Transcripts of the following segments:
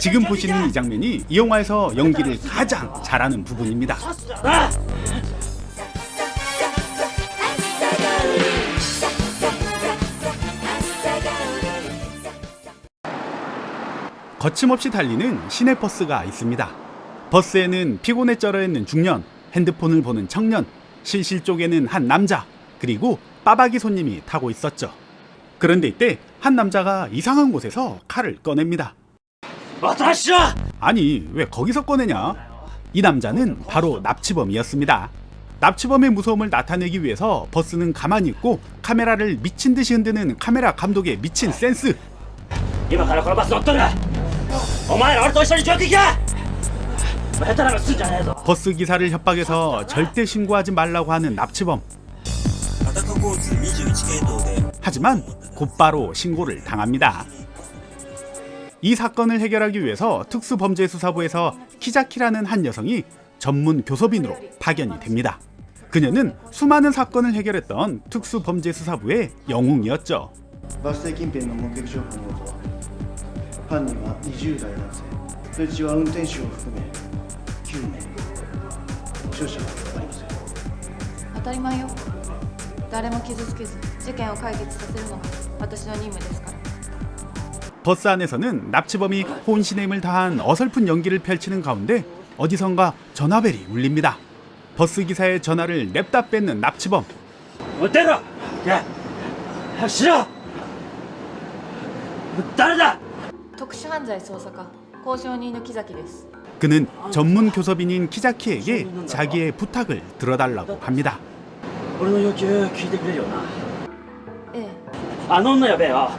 지금 보시는 이 장면이 이 영화에서 연기를 가장 잘하는 부분입니다. 거침없이 달리는 시내버스가 있습니다. 버스에는 피곤해 쩔어 있는 중년, 핸드폰을 보는 청년, 실실 쪽에는 한 남자, 그리고 빠박이 손님이 타고 있었죠. 그런데 이때 한 남자가 이상한 곳에서 칼을 꺼냅니다. 와타시라! 아니 왜 거기서 꺼내냐? 이 남자는 바로 납치범이었습니다. 납치범의 무서움을 나타내기 위해서 버스는 가만히 있고 카메라를 미친 듯이 흔드는 카메라 감독의 미친 센스. 이만 가라 걸어봤어 어떠냐? 어마이 어떤 소리 저기야! 뭐 해탈하면 쓰잖아요. 버스 기사를 협박해서 절대 신고하지 말라고 하는 납치범. 하지만 곧바로 신고를 당합니다. 이 사건을 해결하기 위해서 특수범죄수사부에서 키자키라는 한 여성이 전문 교섭인으로 파견이 됩니다. 그녀는 수많은 사건을 해결했던 특수범죄수사부의 영웅이었죠. 버스 안에서는 납치범이 혼신의 힘을 다한 어설픈 연기를 펼치는 가운데 어디선가 전화벨이 울립니다. 버스 기사의 전화를 냅다 뺏는 납치범. 運転ろいや早くしろ誰だ特殊犯罪捜査課交渉人の木崎です 그는 전문 교섭인인 키자키에게 자기의 부탁을 들어달라고 합니다. 俺の要求聞いてくれるよなええあの女やべえよ俺が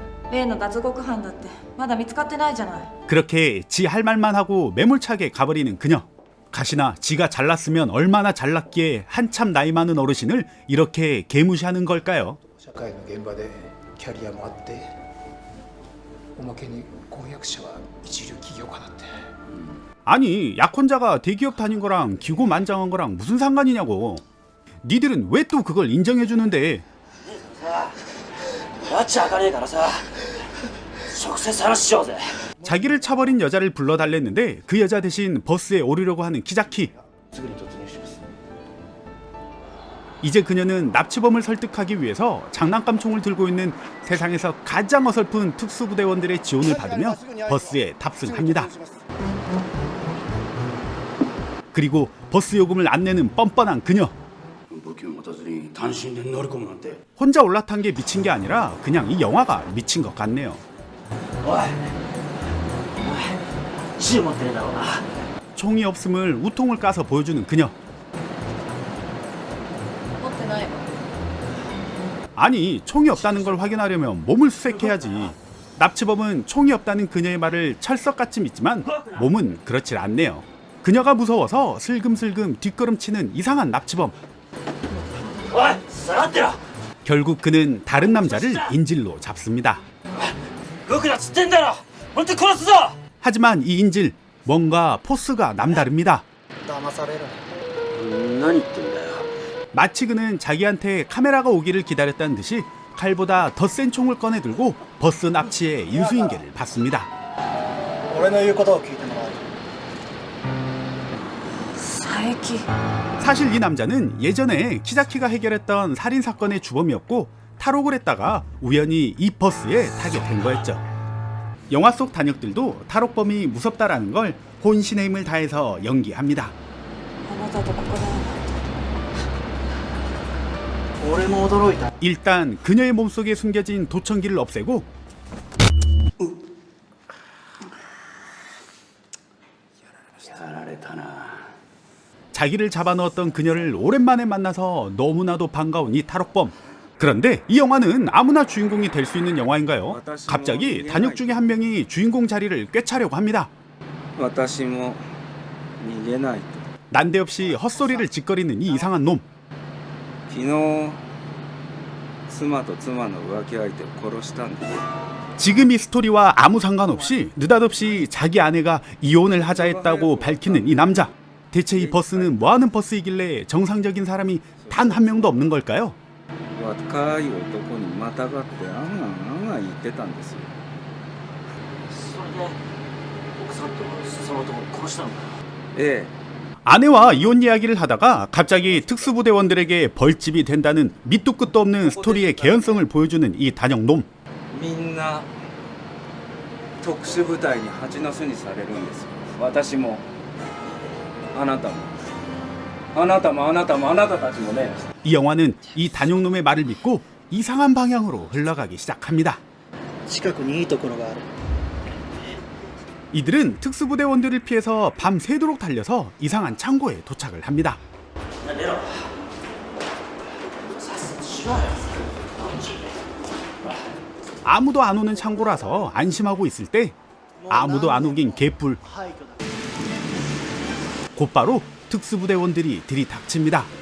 例の脱獄犯だってまだ見つかってないじゃない 그렇게 지 할 말만 하고 매몰차게 가버리는 그녀. 가시나 지가 잘났으면 얼마나 잘났기에 한참 나이 많은 어르신을 이렇게 개무시하는 걸까요? 社会の現場でキャリアもあっておまけに婚約者は一流企業家だって 아니 약혼자가 대기업 다닌 거랑 기고만장한 거랑 무슨 상관이냐고. 니들은 왜 또 그걸 인정해 주는데? 拉致開かねえからさ 속세사라시오데 자기를 차버린 여자를 불러달랬는데 그 여자 대신 버스에 오르려고 하는 키자키 이제 그녀는 납치범을 설득하기 위해서 장난감 총을 들고 있는 세상에서 가장 어설픈 특수부대원들의 지원을 받으며 버스에 탑승합니다. 그리고 버스 요금을 안 내는 뻔뻔한 그녀. 혼자 올라탄 게 미친 게 아니라 그냥 이 영화가 미친 것 같네요. おいお前銃持ってねえだろうな 총이 없음을 우통을 까서 보여주는 그녀. 持ってないわ 아니 총이 없다는 걸 확인하려면 몸을 수색해야지. 납치범은 총이 없다는 그녀의 말을 철석같이 믿지만 몸은 그렇질 않네요. 그녀가 무서워서 슬금슬금 뒷걸음치는 이상한 납치범. おい下がってろ 결국 그는 다른 남자를 인질로 잡습니다. 動くなっつってんだろ本当に殺すぞ 하지만 이 인질 뭔가 포스가 남다릅니다. 騙される何言ってんだよ 마치 그는 자기한테 카메라가 오기를 기다렸다는 듯이 칼보다 더 센 총을 꺼내 들고 버스 납치의 인수인계를 받습니다. 俺の言うことを聞いてもらう佐伯 사실 이 남자는 예전에 키자키가 해결했던 살인 사건의 주범이었고 탈옥을 했다가 우연히 이 버스에 타게 된 거였죠. 영화 속 단역들도 탈옥범이 무섭다라는 걸 혼신의 힘을 다해서 연기합니다. あなたとここで会うなんて俺も驚いた 일단 그녀의 몸속에 숨겨진 도청기를 없애고 やられたな 자기를 잡아넣었던 그녀를 오랜만에 만나서 너무나도 반가운 이 탈옥범. 그런데 이 영화는 아무나 주인공이 될 수 있는 영화인가요? 갑자기 단역 중에 한 명이 주인공 자리를 꿰차려고 합니다. 난데없이 헛소리를 짓거리는 이 이상한 놈. 지금 이 스토리와 아무 상관없이 느닷없이 자기 아내가 이혼을 하자 했다고 밝히는 이 남자. 대체 이 버스는 뭐하는 버스이길래 정상적인 사람이 단 한 명도 없는 걸까요? 若い男にまたがってあんあんあんあん言ってたんですよそれで奥さんとその男を殺したのかええ 아내와 이혼 이야기를 하다가 갑자기 특수부대원들에게 벌집이 된다는 밑도 끝도 없는 스토리의 개연성을 보여주는 이 단역 놈. みんな特殊部隊に蜂の巣にされるんですよ私もあなたもあなたもあなたもあなたたちもね 이 영화는 이 단용놈의 말을 믿고 이상한 방향으로 흘러가기 시작합니다. 이들은 특수부대원들을 피해서 밤 새도록 달려서 이상한 창고에 도착을 합니다. 아무도 안 오는 창고라서 안심하고 있을 때 아무도 안 오긴 개뿔. 곧바로 특수부대원들이 들이닥칩니다.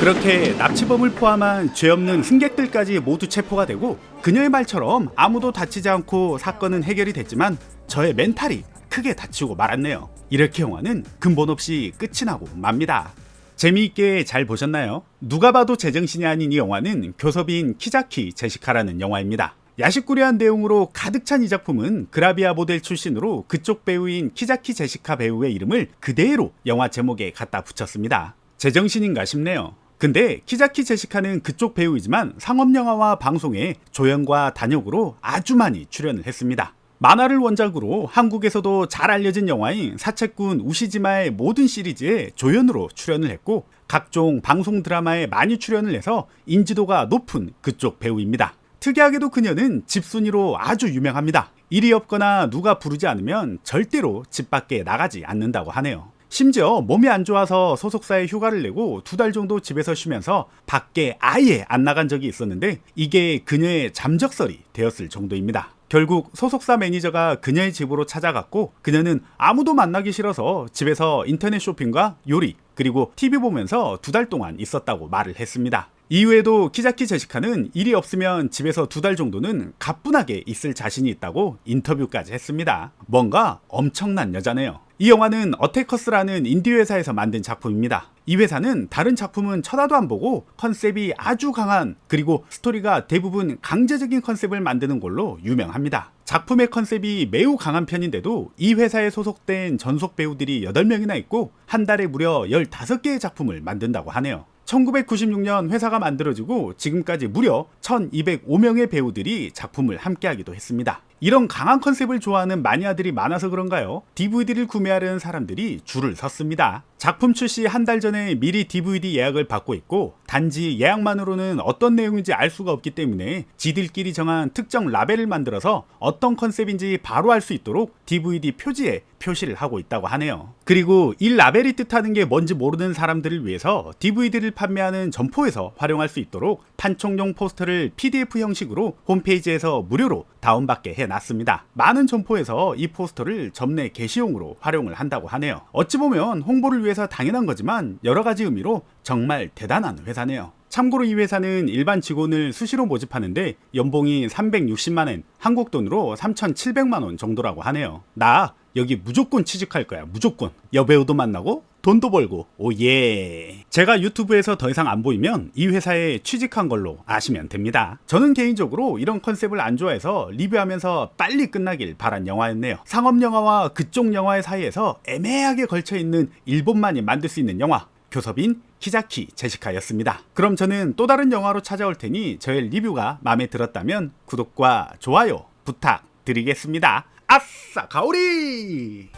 그렇게 납치범을 포함한 죄 없는 승객들까지 모두 체포가 되고 그녀의 말처럼 아무도 다치지 않고 사건은 해결이 됐지만 저의 멘탈이 크게 다치고 말았네요. 이렇게 영화는 근본 없이 끝이 나고 맙니다. 재미있게 잘 보셨나요? 누가 봐도 제정신이 아닌 이 영화는 교섭인 키자키 제시카라는 영화입니다. 야식구리한 내용으로 가득 찬 이 작품은 그라비아 모델 출신으로 그쪽 배우인 키자키 제시카 배우의 이름을 그대로 영화 제목에 갖다 붙였습니다. 제정신인가 싶네요. 근데 키자키 제시카는 그쪽 배우이지만 상업영화와 방송에 조연과 단역으로 아주 많이 출연을 했습니다. 만화를 원작으로 한국에서도 잘 알려진 영화인 사채꾼 우시지마의 모든 시리즈에 조연으로 출연을 했고 각종 방송 드라마에 많이 출연을 해서 인지도가 높은 그쪽 배우입니다. 특이하게도 그녀는 집순이로 아주 유명합니다. 일이 없거나 누가 부르지 않으면 절대로 집 밖에 나가지 않는다고 하네요. 심지어 몸이 안 좋아서 소속사에 휴가를 내고 두 달 정도 집에서 쉬면서 밖에 아예 안 나간 적이 있었는데 이게 그녀의 잠적설이 되었을 정도입니다. 결국 소속사 매니저가 그녀의 집으로 찾아갔고 그녀는 아무도 만나기 싫어서 집에서 인터넷 쇼핑과 요리 그리고 TV 보면서 두 달 동안 있었다고 말을 했습니다. 이후에도 키자키 제시카는 일이 없으면 집에서 두 달 정도는 가뿐하게 있을 자신이 있다고 인터뷰까지 했습니다. 뭔가 엄청난 여자네요. 이 영화는 어테커스라는 인디 회사에서 만든 작품입니다. 이 회사는 다른 작품은 쳐다도 안 보고 컨셉이 아주 강한 그리고 스토리가 대부분 강제적인 컨셉을 만드는 걸로 유명합니다. 작품의 컨셉이 매우 강한 편인데도 이 회사에 소속된 전속 배우들이 8명이나 있고 한 달에 무려 15개의 작품을 만든다고 하네요. 1996년 회사가 만들어지고 지금까지 무려 1205명의 배우들이 작품을 함께하기도 했습니다. 이런 강한 컨셉을 좋아하는 마니아들이 많아서 그런가요? DVD를 구매하려는 사람들이 줄을 섰습니다. 작품 출시 한 달 전에 미리 DVD 예약을 받고 있고 단지 예약만으로는 어떤 내용인지 알 수가 없기 때문에 지들끼리 정한 특정 라벨을 만들어서 어떤 컨셉인지 바로 알 수 있도록 DVD 표지에 표시를 하고 있다고 하네요. 그리고 이 라벨이 뜻하는 게 뭔지 모르는 사람들을 위해서 DVD를 판매하는 점포에서 활용할 수 있도록 판촉용 포스터를 PDF 형식으로 홈페이지에서 무료로 다운받게 해놨습니다. 많은 점포에서 이 포스터를 점내 게시용으로 활용을 한다고 하네요. 어찌 보면 홍보를 위해서 당연한 거지만 여러 가지 의미로 정말 대단한 회사네요. 참고로 이 회사는 일반 직원을 수시로 모집하는데 연봉이 360만엔, 한국 돈으로 3,700만원 정도라고 하네요. 나 여기 무조건 취직할 거야, 무조건. 여배우도 만나고 돈도 벌고, 오예. 제가 유튜브에서 더 이상 안 보이면 이 회사에 취직한 걸로 아시면 됩니다. 저는 개인적으로 이런 컨셉을 안 좋아해서 리뷰하면서 빨리 끝나길 바란 영화였네요. 상업 영화와 그쪽 영화의 사이에서 애매하게 걸쳐 있는 일본만이 만들 수 있는 영화. 교섭인 키자키 제시카였습니다. 그럼 저는 또 다른 영화로 찾아올 테니 저의 리뷰가 마음에 들었다면 구독과 좋아요 부탁드리겠습니다. 아싸 가오리!